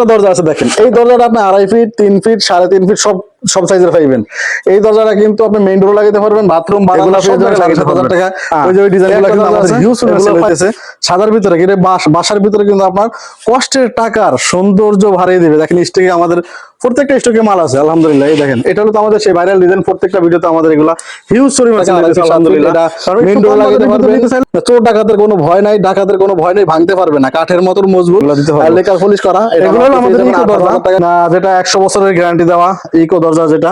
একটা দরজা আছে দেখেন। এই দরজাটা আপনি আড়াই ফিট তিন ফিট সাড়ে তিন ফিট সব সব সাইজের পাইবেন। এই দরজাটা কিন্তু আপনি মেইন ডোর লাগাতে পারবেন বাথরুম বারান্দা সব জায়গায় লাগাতে পারবেন। টাকা ওই যে ডিজাইনগুলো কিন্তু আমাদের হিউজ হইতেছে সাদার ভিতরে কিন্তু বাস বাসার ভিতরে কিন্তু আপনার কষ্টের টাকার সৌন্দর্য বাড়িয়ে দিবে। দেখেন স্টেকে আমাদের প্রত্যেকটা স্টকে মাল আছে আলহামদুলিল্লাহ। এই দেখেন এটা হলো তো আমাদের সেই ভাইরাল ডিজাইন প্রত্যেকটা ভিডিওতে আমাদের এগুলা হিউজ চালানো হয়েছে, আলহামদুলিল্লাহ। মেইন ডোর লাগাতে পারবে চোর ডাকাতের কোনো ভয় নাই ডাকাতের কোনো ভয় নাই ভাঙতে পারবে না। কাঠের মতো মজবুত। আর লেকার পলিশ করা এগুলো আমাদের ইকো দরজা না, যেটা একশো বছরের গ্যারান্টি দেওয়া ইকো দরজা যেটা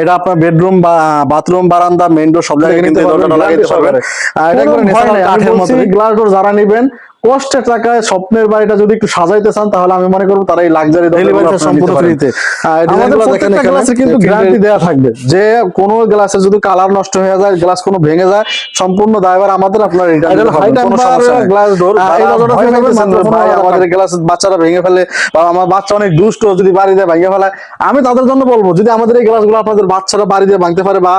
এটা আপনার বেডরুম বা বাথরুম বারান্দা মেইন ডোর সব জায়গায় কিন্তু দরজাটা লাগাইতে পারবেন। আর এটা একবারে কাঠের মতো গ্লাস ডোর যারা নিবেন কষ্টের টাকায় স্বপ্নের বাড়িটা যদি একটু সাজাইতে চান তাহলে আমি মনে করব তারা এই লাক্সারি ডেলিভারি সম্পূর্ণ ফ্রিতে গ্লাসে কিন্তু গ্যারান্টি দেওয়া থাকবে। যে কোনো গ্লাসে যদি কালার নষ্ট হয়ে যায় গ্লাস কোনো ভেঙে যায় সম্পূর্ণ দায়ভার আমাদের আপনার গ্লাস ডোর ফেলে আমাদের গ্লাস বাচ্চারা ভেঙে ফেলে বা আমার বাচ্চা অনেক দুষ্ট যদি বাড়ি দিয়ে ভেঙে ফেলায় আমি তাদের জন্য বলব যদি আমাদের এই গ্লাসগুলো আপনাদের বাচ্চারা বাড়ি দিয়ে ভাঙতে পারে বা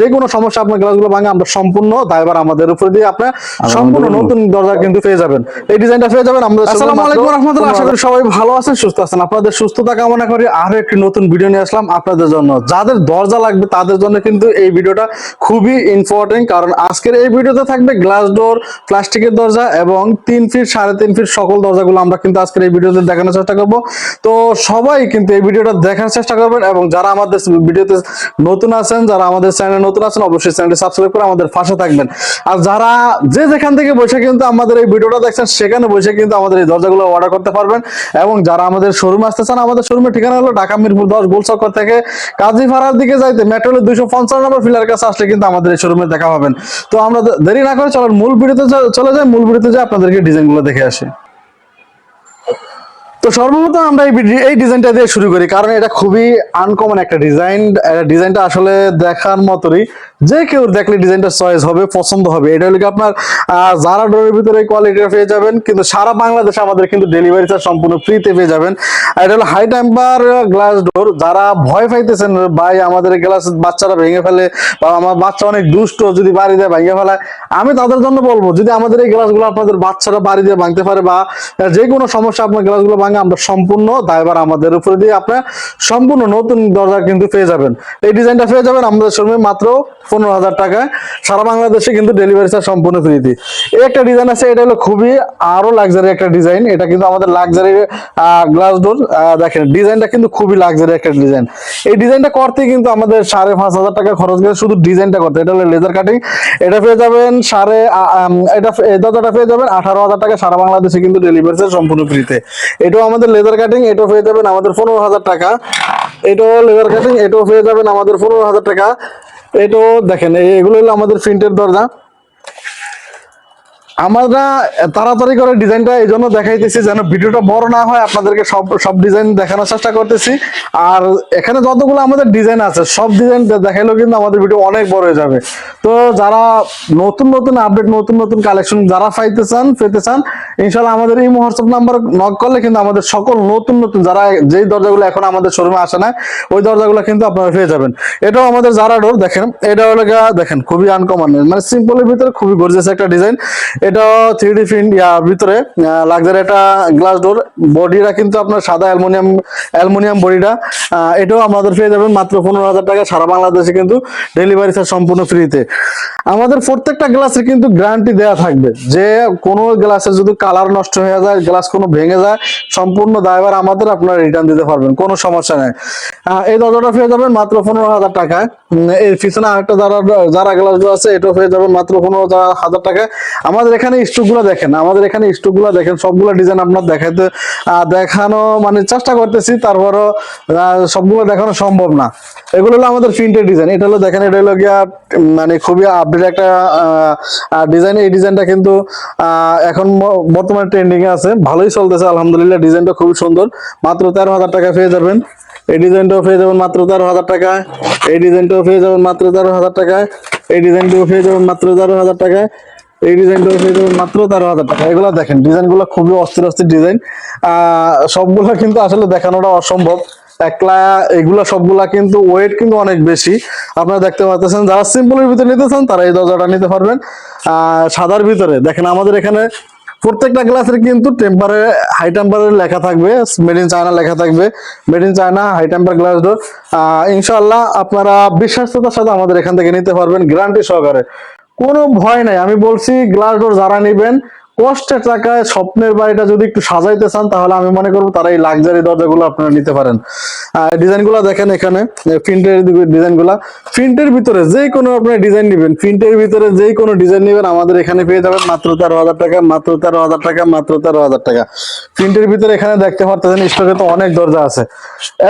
যে কোনো সমস্যা আপনার গ্লাসগুলো ভাঙে আমরা সম্পূর্ণ দায়ভার আমাদের উপরে দিয়ে আপনার সম্পূর্ণ নতুন দরজা কিন্তু পেয়ে যাবেন। এই ডিজাইনটা পেয়ে যাবেন আমাদের আসসালামু আলাইকুম রাহমাতুল্লাহ আশা করি সবাই ভালো আছেন সুস্থ আছেন। আপনাদের সুস্থতা কামনা করি আরও একটি নতুন ভিডিও নিয়ে আসলাম আপনাদের জন্য। যাদের দরজা লাগবে তাদের জন্য কিন্তু এই ভিডিওটা খুবই ইম্পর্টেন্ট কারণ আজকের এই ভিডিওতে থাকবে গ্লাস ডোর প্লাস্টিকের দরজা এবং তিন ফিট সাড়ে তিন ফিট সকল দরজাগুলো আমরা কিন্তু আজকের এই ভিডিওতে দেখানোর চেষ্টা করব। তো সবাই কিন্তু এই ভিডিওটা দেখার চেষ্টা করবেন এবং যারা আমাদের ভিডিওতে নতুন আছেন যারা আমাদের চ্যানেলে নতুন আছেন অবশ্যই চ্যানেলটি সাবস্ক্রাইব করে আমাদের পাশে থাকবেন। আর যারা যে যেখান থেকে বসে কিন্তু আমাদের এই ভিডিওটা দেখছেন, সেখানে বসে কিন্তু আমাদের এই দরজাগুলো অর্ডার করতে পারবেন। এবং যারা আমাদের শোরুমে আসতে চান, আমাদের শোরুমের ঠিকানা হলো ঢাকা মিরপুর দশ গোলচক্কর থেকে কাজী ফাড়ার দিকে যাইতে মেট্রোলের দুইশো পঞ্চাশ নম্বর ফিলার কাছে আসলে কিন্তু আমাদের এই শোরুমে দেখা পাবেন। তো আমরা দেরি না করে চলেন, মূল ভিডিওতে চলে যাই, মূল ভিডিওতে যাই, আপনাদেরকে ডিজাইনগুলো দেখে আসি। তো সর্বপ্রথম আমরা এই ডিজাইনটা দিয়ে শুরু করি, কারণ এটা খুবই আনকমন একটা ডিজাইন ডিজাইনটা আসলে দেখার মতোই যে কেউ দেখলে ডিজাইনটা চয়েস হবে, পছন্দ হবে। এটা হলো আপনার যারা ডোরের ভিতরে কোয়ালিটিটা পেয়ে যাবেন, কিন্তু সারা বাংলাদেশে আমাদের কিন্তু ডেলিভারি চার্জ সম্পূর্ণ ফ্রিতে পেয়ে যাবেন। এটা হলো হাই টেম্পার গ্লাস ডোর যারা ভয় পাইতেছেন, ভাই, আমাদের গ্লাস বাচ্চারা ভেঙে ফেলে বা আমার বাচ্চা অনেক দুষ্ট, যদি বাড়ি দিয়ে ভেঙে ফেলায়, আমি তাদের জন্য বলব, যদি আমাদের এই গ্লাসগুলো আপনাদের বাচ্চারা বাড়ি দিয়ে ভাঙতে পারে বা যে কোনো সমস্যা আপনার গ্লাসগুলো ভাঙে আমরা সম্পূর্ণ দায়ভার আমাদের উপরে দিয়ে আপনার সম্পূর্ণ নতুন দরজা কিন্তু পেয়ে যাবেন। এই ডিজাইনটা পেয়ে যাবেন আমাদের শোরুমে মাত্র পনেরো হাজার টাকায়। সারা বাংলাদেশে কিন্তু ডেলিভারি চার্জ সম্পূর্ণ ফ্রিতে এই একটা ডিজাইন আছে, এটা হলো খুবই আরও লাক্সারি একটা ডিজাইন এটা কিন্তু আমাদের লাক্সারি গ্লাস ডোর দেখেন ডিজাইনটা কিন্তু খুবই লাক্সারি একটা ডিজাইন এই ডিজাইনটা করতে কিন্তু আমাদের সাড়ে পাঁচ হাজার টাকা খরচ গেছে শুধু ডিজাইনটা করতে এটা হলো লেজার কাটিং এটা পেয়ে যাবেন সাড়ে এটা দরজাটা পেয়ে যাবেন আঠারো হাজার টাকা সারা বাংলাদেশে কিন্তু ডেলিভারি চার্জ সম্পূর্ণ ফ্রিতে এটাও আমাদের লেদার কাটিং এটাও পেয়ে যাবেন আমাদের পনেরো হাজার টাকা। এটাও লেদার কাটিং এটাও পেয়ে যাবেন আমাদের পনেরো হাজার টাকা। এটাও দেখেন, এগুলো হলো আমাদের প্রিন্টের দরজা। আমরা তাড়াতাড়ি করে ডিজাইনটা এই জন্য দেখাইতেছি যেন ভিডিওটা বড় না হয়, আপনাদেরকে সব সব ডিজাইন দেখানোর চেষ্টা করতেছি। আর এখানে যতগুলো আমাদের ডিজাইন আছে, সব ডিজাইন দেখাইলেও কিন্তু আমাদের ভিডিও অনেক বড় হয়ে যাবে। তো যারা নতুন নতুন আপডেট, নতুন নতুন কালেকশন যারা পাইতে চান, পেতে চান ইনশাল্লাহ আমাদের এই হোয়াটসঅ্যাপ নাম্বার নক করলে কিন্তু আমাদের সকল নতুন নতুন যারা যেই দরজাগুলো এখন আমাদের শোরুমে আসে না, ওই দরজাগুলো কিন্তু আপনারা পেয়ে যাবেন। এটাও আমাদের যারা ডোর দেখেন। এটা হলো দেখেন, খুবই আনকমন মানে সিম্পলের ভিতরে খুবই গর্জিয়াস একটা ডিজাইন এটা থ্রি ডি ভিতরে লাক্সারি একটা গ্লাস ডোর বডিটা কিন্তু আপনার সাদা অ্যালুমিনিয়াম অ্যালুমিনিয়াম বডিটা এটাও আমাদের পেয়ে যাবেন মাত্র পনেরো হাজার টাকা। সারা বাংলাদেশে কিন্তু ডেলিভারি চার্জ সম্পূর্ণ ফ্রিতে আমাদের প্রত্যেকটা গ্লাসের কিন্তু গ্যারান্টি দেওয়া থাকবে। যে কোনো গ্লাসের যদি কালার নষ্ট হয়ে যায় গ্লাস কোনো ভেঙে যায়, সম্পূর্ণ দায়ভার আমাদের, আপনারা রিটার্ন দিতে পারবেন। কোনো সমস্যা নেই। এই দরজাটা পেয়ে যাবেন মাত্র পনেরো হাজার টাকায়। এর পিছনে আরেকটা যারা যারা গ্লাস আছে, এটাও পেয়ে যাবেন মাত্র পনেরো হাজার টাকায়। আমাদের এখানে স্টকগুলো দেখেন, আমাদের এখানে স্টকগুলো দেখেন, সবগুলো ডিজাইন আপনার দেখাইতে দেখানো মানে চেষ্টা করতেছি, তারপরও সবগুলো দেখানো সম্ভব না। এগুলো হলো আমাদের প্রিন্টের ডিজাইন এটা হলো দেখেন, এটা হলো গিয়া মানে খুবই আপডেট একটা ডিজাইন এই ডিজাইনটা কিন্তু এখন বর্তমানে ট্রেন্ডিং এ আছে, ভালোই চলতেছে, আলহামদুলিল্লাহ ডিজাইনটা খুবই সুন্দর, মাত্র তেরো হাজার টাকা পেয়ে যাবেন। এই ডিজাইনটাও পেয়ে যাবেন মাত্র তেরো হাজার টাকায় এই ডিজাইনটাও পেয়ে যাবেন মাত্র তেরো হাজার টাকায় এই ডিজাইনটাও পেয়ে যাবেন মাত্র তেরো হাজার টাকায় এই ডিজাইনটাও পেয়ে মাত্র তেরো হাজার টাকা। এগুলো দেখেন, ডিজাইনগুলো খুবই অস্থির অস্থির ডিজাইন। সবগুলো কিন্তু আসলে দেখানোটা অসম্ভব। একলা এগুলা সবগুলা কিন্তু ওয়েট কিন্তু অনেক বেশি। আপনারা দেখতে পাচ্ছেন, যারা সিম্পলের ভিতরে নিতে চান, তারা এই দরজাটা নিতে পারবেন। সাদার ভিতরে। দেখেন, আমাদের এখানে প্রত্যেকটা গ্লাসের কিন্তু টেম্পারে হাই টেম্পারের লেখা থাকবে। মেড ইন চায়না লেখা থাকবে। Made in China high temper glass door ইনশাআল্লাহ আপনারা বিশ্বাসতার সাথে আমাদের এখান থেকে নিতে পারবেন গ্যারান্টি সহকারে। কোনো ভয় নাই। আমি বলছি গ্লাস ডোর যারা নেবেন কষ্টের টাকায় স্বপ্নের বাড়িটা যদি একটু সাজাইতে চান, তাহলে আমি মনে করব তারা এই লাক্সারি দরজাগুলো আপনারা নিতে পারেন। ডিজাইনগুলা দেখেন এখানে প্রিন্টের ডিজাইনগুলা প্রিন্টের ভিতরে যে কোনো আপনি ডিজাইন নেবেন। প্রিন্টের ভিতরে যে কোনো ডিজাইন নেবেন, আমাদের এখানে পেয়ে যাবেন মাত্র তেরো হাজার টাকা, মাত্র তেরো হাজার টাকা, মাত্র তেরো হাজার টাকা। প্রিন্টের ভিতরে এখানে দেখতে পারতেছেন, স্টকে তো অনেক দরজা আছে।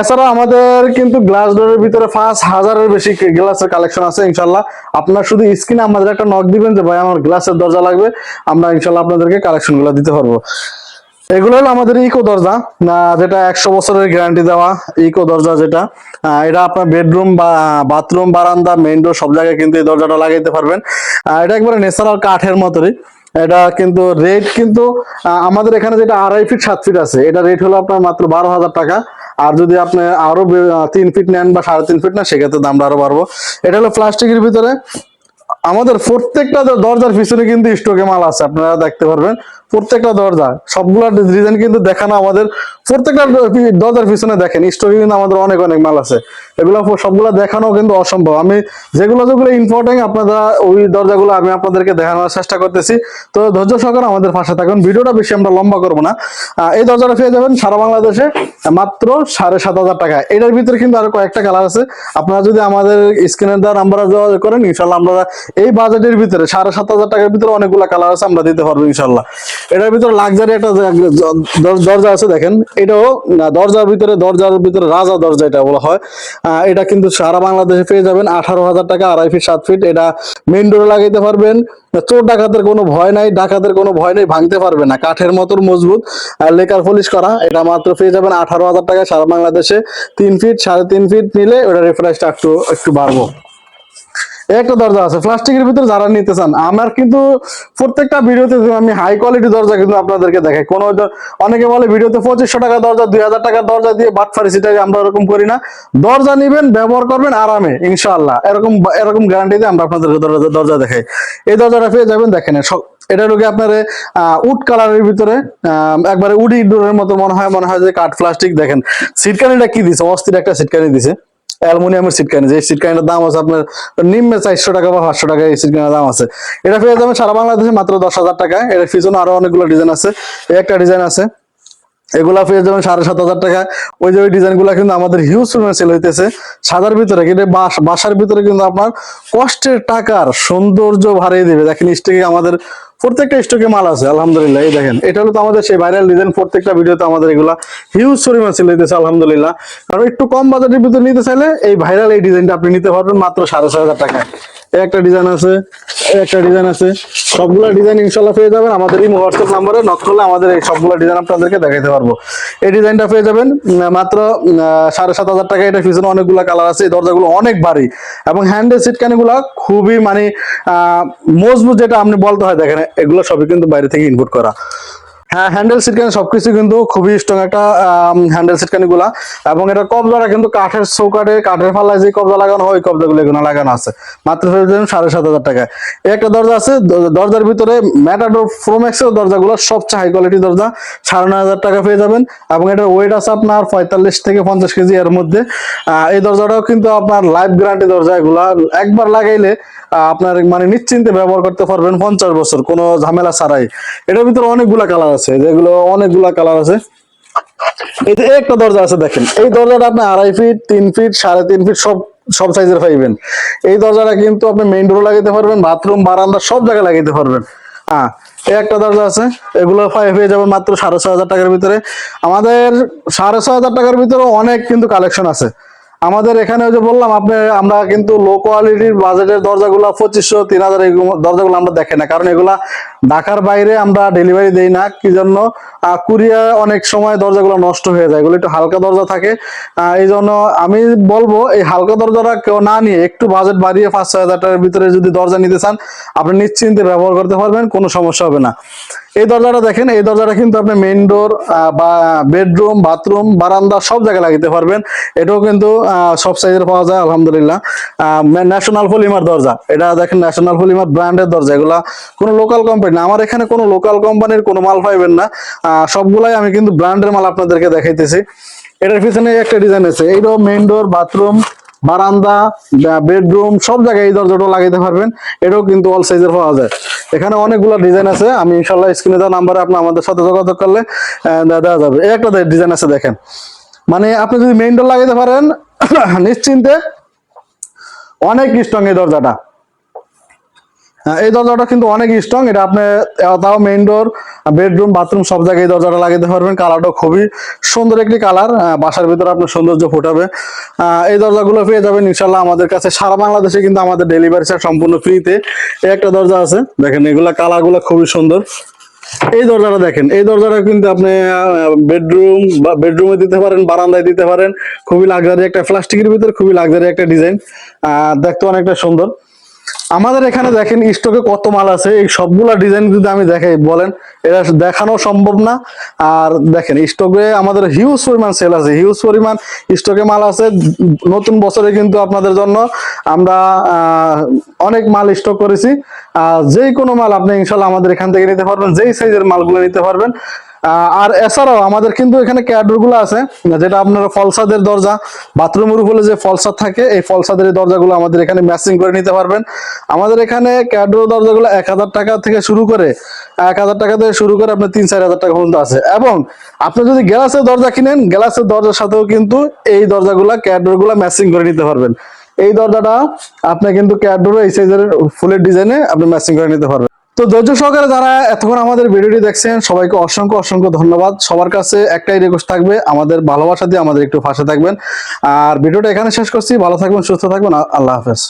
এছাড়া আমাদের কিন্তু গ্লাস ডোরের ভিতরে পাঁচ হাজারের বেশি গ্লাসের কালেকশন আছে, ইনশাল্লাহ। আপনার শুধু স্ক্রিনে আমাদের একটা নক দিবেন যে, ভাই, আমার গ্লাসের দরজা লাগবে। আমরা ইনশাল্লাহ আপনাদেরকে কালেকশনগুলো দিতে পারব। এগুলো হলো আমাদের ইকো দরজা যেটা একশো বছরের গ্যারান্টি দেওয়া ইকো দরজা যেটা। এটা আপনার বেডরুম বা বাথরুম বারান্দা মেইন ডোর সব জায়গায় কিন্তু এই দরজাটা লাগাইতে পারবেন। এটা একবারে ন্যাচারাল কাঠের মতোই এটা কিন্তু রেট কিন্তু আমাদের এখানে যেটা আড়াই ফিট সাত ফিট আছে। এটা রেট হলো আপনার মাত্র বারো হাজার টাকা। আর যদি আপনি আরও তিন ফিট নেন বা সাড়ে তিন ফিট নেন, সেক্ষেত্রে দামটা আরও বাড়বো। এটা হলো প্লাস্টিকের ভিতরে। আমাদের প্রত্যেকটা দরজার পিছনে কিন্তু স্টকে মাল আছে আপনারা দেখতে পারবেন। প্রত্যেকটা দরজা, সবগুলা ডিজাইন কিন্তু দেখানো আমাদের, প্রত্যেকটা দরজার পিছনে দেখেন স্টকে কিন্তু আমাদের অনেক অনেক মাল আছে। এগুলো সবগুলা দেখানো কিন্তু অসম্ভব। আমি যেগুলো যেগুলো ইম্পর্টেন্ট আপনারা ওই দরজাগুলো আমি আপনাদেরকে দেখানোর চেষ্টা করতেছি। তো ধৈর্য সহকারে আমাদের পাশে থাকুন। ভিডিওটা বেশি আমরা লম্বা করব না। এই দরজাটা পেয়ে যাবেন সারা বাংলাদেশে মাত্র সাড়ে সাত হাজার টাকা। এটার ভিতরে কিন্তু আরও কয়েকটা কালার আছে। আপনারা যদি আমাদের স্ক্রিনের দ্বারা নাম্বার যোগাযোগ করেন, ইনশাল্লাহ আমরা এই বাজেটের ভিতরে সাড়ে সাত হাজার টাকার ভিতরে অনেকগুলো কালার আছে আমরা দিতে পারব, ইনশাল্লাহ। এটার ভিতরে লাক্সারি একটা দরজা আছে দেখেন। এটাও দরজার ভিতরে দরজার ভিতরে রাজা দরজা এটা বলা হয়। এটা কিন্তু সারা বাংলাদেশে পেয়ে যাবেন। আঠারো হাজার টাকা, আড়াই ফিট সাত ফিট এটা মেন ডোরে লাগাইতে পারবেন। চোর ডাকাতের কোনো ভয় নাই, ডাকাতের কোনো ভয় নেই, ভাঙতে পারবে না। কাঠের মতন মজবুত। আর লেকার পলিশ করা, এটা মাত্র পেয়ে যাবেন আঠারো হাজার টাকা সারা বাংলাদেশে। তিন ফিট সাড়ে তিন ফিট নিলে ওটা রেফারেন্সটা একটু একটু বাড়বো। একটা দরজা আছে। প্লাস্টিকের ভিতরে যারা নিতে চান, আমার কিন্তু প্রত্যেকটা ভিডিওতে আমি হাই কোয়ালিটি দরজা কিন্তু আপনাদেরকে দেখাই। কোনো অনেকে বলে ভিডিওতে পঁচিশশো টাকা দরজা, দুই হাজার টাকার দরজা দিয়ে বাট ফারিসিটা আমরা এরকম করি না। দরজা নিবেন, ব্যবহার করবেন, আরামে, ইনশাআল্লাহ। এরকম এরকম গ্যারান্টি দিয়ে আমরা আপনাদেরকে দরজা দরজা দেখাই। এই দরজাটা পেয়ে যাবেন, দেখেন এটা লোকে আপনার উড কালারের ভিতরে একবারে উডি ডোরের মতো মনে হয় মনে হয় যে কাঠ, প্লাস্টিক, দেখেন। সিটকানিটা কি দিছে? অস্থির একটা সিটকানি দিছে। অ্যালুমিনিয়ামের সিটকানি যে সিটকানিটার দাম আছে আপনার নিম্নে চারশো টাকা বা পাঁচশো টাকা এই সিটকানির দাম আছে। এটা পেয়ে যাবেন সারা বাংলাদেশে মাত্র দশ হাজার টাকা। এর পিছনে আরও অনেকগুলো ডিজাইন আছে। একটা ডিজাইন আছে। এগুলা পেয়ে যাবেন সাড়ে সাত হাজার টাকা। ওই যে ওই ডিজাইনগুলা কিন্তু আমাদের হিউজ পরিমাণে সেল হইতেছে। সাদার ভিতরে কিন্তু বাস বাসার ভিতরে কিন্তু আপনার কষ্টের টাকার সৌন্দর্য বাড়িয়ে দেবে। দেখেন স্টকে আমাদের প্রত্যেকটা স্টকে মাল আছে, আলহামদুলিল্লাহ। এই দেখেন, এটা হলো তো আমাদের সেই ভাইরাল ডিজাইন প্রত্যেকটা ভিডিওতে আমাদের এগুলা হিউজ পরিমাণ সেল হইতেছে, আলহামদুলিল্লাহ। কারণ একটু কম বাজেটের ভিতরে নিতে চাইলে এই ভাইরাল এই ডিজাইনটা আপনি নিতে পারবেন মাত্র সাড়ে ছয় হাজার টাকায়। একটা ডিজাইন আছে একটা ডিজাইন আছে। সবগুলা ডিজাইন ইনশাল্লাহ পেয়ে যাবেন। আমাদের এই হোয়াটসঅ্যাপ নাম্বারে নক করলে আমাদের এই সবগুলা ডিজাইন আপনাদেরকে দেখাইতে পারব। এই ডিজাইনটা পেয়ে যাবেন মাত্র সাড়ে সাত হাজার টাকা এটা পিছনে অনেকগুলো কালার আছে, এই দরজাগুলো অনেক ভারী। এবং হ্যান্ডেল সিটকানি গুলা খুবই মানে মজবুত যেটা আপনি বলতে হয়, দেখেন এগুলো সবই কিন্তু বাইরে থেকে ইনপুট করা। হ্যাঁ হ্যান্ডেল সিটকানি সবকিছু কিন্তু খুবই স্ট্রং একটা হ্যান্ডেল সিটকানি গুলা এবং এটা কবজাটা কিন্তু কাঠের চৌকাঠে, কাঠের ফালায় যে কবজা লাগানো হয়, ওই কবজাগুলো এগুলো লাগানো আছে। মাত্র সাড়ে সাত হাজার এই একটা দরজা আছে দরজার ভিতরে ম্যাটাডোর ফ্রোম্যাক্সের দরজাগুলো সবচেয়ে হাই কোয়ালিটি দরজা। সাড়ে নয় হাজার টাকা পেয়ে যাবেন। এবং এটার ওয়েট আছে আপনার পঁয়তাল্লিশ থেকে পঞ্চাশ কেজি এর মধ্যে। এই দরজাটাও কিন্তু আপনার লাইফ গ্যারান্টি দরজা। এগুলা একবার লাগাইলে আপনার মানে নিশ্চিন্তে ব্যবহার করতে পারবেন পঞ্চাশ বছর, কোনো ঝামেলা ছাড়াই। এটার ভিতরে অনেকগুলা কালার আছে যেগুলো অনেকগুলা কালার আছে। এই যে একটা দরজা আছে, দেখেন, এই দরজাটা আপনি আড়াই ফিট তিন ফিট সাড়ে তিন ফিট সব সব সাইজের পাইবেন। এই দরজাটা কিন্তু আপনি মেইন ডোর লাগাইতে পারবেন বাথরুম বারান্দা, সব জায়গায় লাগাইতে পারবেন। হ্যাঁ এই একটা দরজা আছে, এগুলো পেয়ে যাবেন মাত্র সাড়ে ছ হাজার টাকার ভিতরে। আমাদের সাড়ে ছ হাজার টাকার ভিতরে অনেক কিন্তু কালেকশন আছে। আমাদের এখানে যে বললাম, আপনি, আমরা কিন্তু লো কোয়ালিটির বাজেটের দরজাগুলো পঁচিশশো, তিন হাজার দরজাগুলো আমরা দেখি না। কারণ এগুলা ঢাকার বাইরে আমরা ডেলিভারি দেই না। কি জন্য? কুরিয়ার অনেক সময় দরজাগুলো নষ্ট হয়ে যায়। এগুলো একটু হালকা দরজা থাকে। এই জন্য আমি বলব, এই হালকা দরজাটা কেউ না নিয়ে একটু বাজেট বাড়িয়ে পাঁচ ছয় হাজার টাকার ভিতরে যদি দরজা নিতে চান, আপনি নিশ্চিন্তে ব্যবহার করতে পারবেন, কোনো সমস্যা হবে না। এই দরজাটা দেখেন, এই দরজাটা কিন্তু আপনি মেইন ডোর বা বেডরুম বাথরুম বারান্দা সব জায়গায় লাগাতে পারবেন। এটাও কিন্তু সব সাইজের পাওয়া যায়, আলহামদুলিল্লাহ। ন্যাশনাল ফলিমার দরজা। এটা দেখেন ন্যাশনাল ফলিমার ব্র্যান্ডের দরজা। এগুলা কোনো লোকাল কোম্পানি আমার এখানে কোনো লোকাল কোম্পানির কোনো মাল পাইবেন না। সবগুলাই আমি কিন্তু ব্র্যান্ডের মাল আপনাদেরকে দেখাইতেছি। এটার পিছনে একটা ডিজাইন আছে। এইটাও মেইন ডোর বাথরুম বারান্দা বেডরুম, সব জায়গায় এই দরজাটা লাগাইতে পারবেন। এটাও কিন্তু অল সাইজের পাওয়া যায়। এখানে অনেকগুলো ডিজাইন আছে। আমি ইনশাল্লাহ স্ক্রিনে দেওয়া নাম্বারে আপনি আমাদের সাথে যোগাযোগ করলে দেওয়া যাবে। এই একটা ডিজাইন আছে দেখেন। মানে আপনি যদি মেইন ডোর লাগাইতে পারেন, নিশ্চিন্তে অনেক স্ট্রং এই দরজাটা। এই দরজাটা কিন্তু অনেক স্ট্রং এটা আপনি তাও মেইন ডোর বেডরুম বাথরুম সব জায়গায় এই দরজাটা লাগাতে পারবেন। কালারটা খুবই সুন্দর একটি কালার বাসার ভিতরে আপনার সৌন্দর্য ফোটাবে। এই দরজাগুলো পেয়ে যাবেন ইনশাল্লাহ আমাদের কাছে। সারা বাংলাদেশে কিন্তু আমাদের ডেলিভারি চার্জ সম্পূর্ণ ফ্রিতে একটা দরজা আছে, দেখেন এগুলা কালারগুলো খুবই সুন্দর। এই দরজাটা দেখেন, এই দরজাটা কিন্তু আপনি বেডরুম বা বেডরুমে দিতে পারেন, বারান্দায় দিতে পারেন। খুবই লাক্সারি একটা, প্লাস্টিকের ভিতরে খুবই লাক্সারি একটা ডিজাইন দেখতে অনেকটা সুন্দর। আমাদের এখানে দেখেন স্টকে কত মাল আছে, এই সবগুলা ডিজাইন যদি আমি দেখাই, বলেন, এটা দেখানো সম্ভব না। আর দেখেন স্টকে আমাদের হিউজ পরিমাণ সেল আছে। হিউজ পরিমাণ স্টকে মাল আছে। নতুন বছরে কিন্তু আপনাদের জন্য আমরা অনেক মাল স্টক করেছি। আর যেই কোনো মাল আপনি ইনশাল্লাহ আমাদের এখান থেকে নিতে পারবেন, যেই সাইজের মালগুলো নিতে পারবেন। আর এছাড়াও আমাদের কিন্তু এখানে ক্যাডরগুলো আছে, যেটা আপনার ফলসাদের দরজা বাথরুমের উপরে যে ফলসাদ থাকে, এই ফলসাদের দরজাগুলো আমাদের এখানে ম্যাচিং করে নিতে পারবেন। আমাদের এখানে ক্যাডর দরজাগুলো এক হাজার টাকা থেকে শুরু করে, এক হাজার টাকা থেকে শুরু করে আপনার তিন, চার হাজার টাকা পর্যন্ত আছে। এবং আপনি যদি গ্লাসের দরজা কিনেন, গ্লাসের দরজার সাথেও কিন্তু এই দরজাগুলা, ক্যাডরগুলা ম্যাচিং করে নিতে পারবেন। এই দরজাটা আপনি কিন্তু ক্যাডর এই সাইজের ফুলের ডিজাইনে আপনি ম্যাচিং করে নিতে পারবেন। তো ধৈর্য সহকারে যারা এতক্ষণ আমাদের ভিডিওটি দেখছেন, সবাইকে অসংখ্য অসংখ্য ধন্যবাদ। সবার কাছে একটাই রিকোয়েস্ট থাকবে, আমাদের ভালোবাসা দিয়ে আমাদের একটু ফাঁসে থাকবেন। আর ভিডিওটা এখানে শেষ করছি, ভালো থাকবেন, সুস্থ থাকবেন আল্লাহ হাফেজ।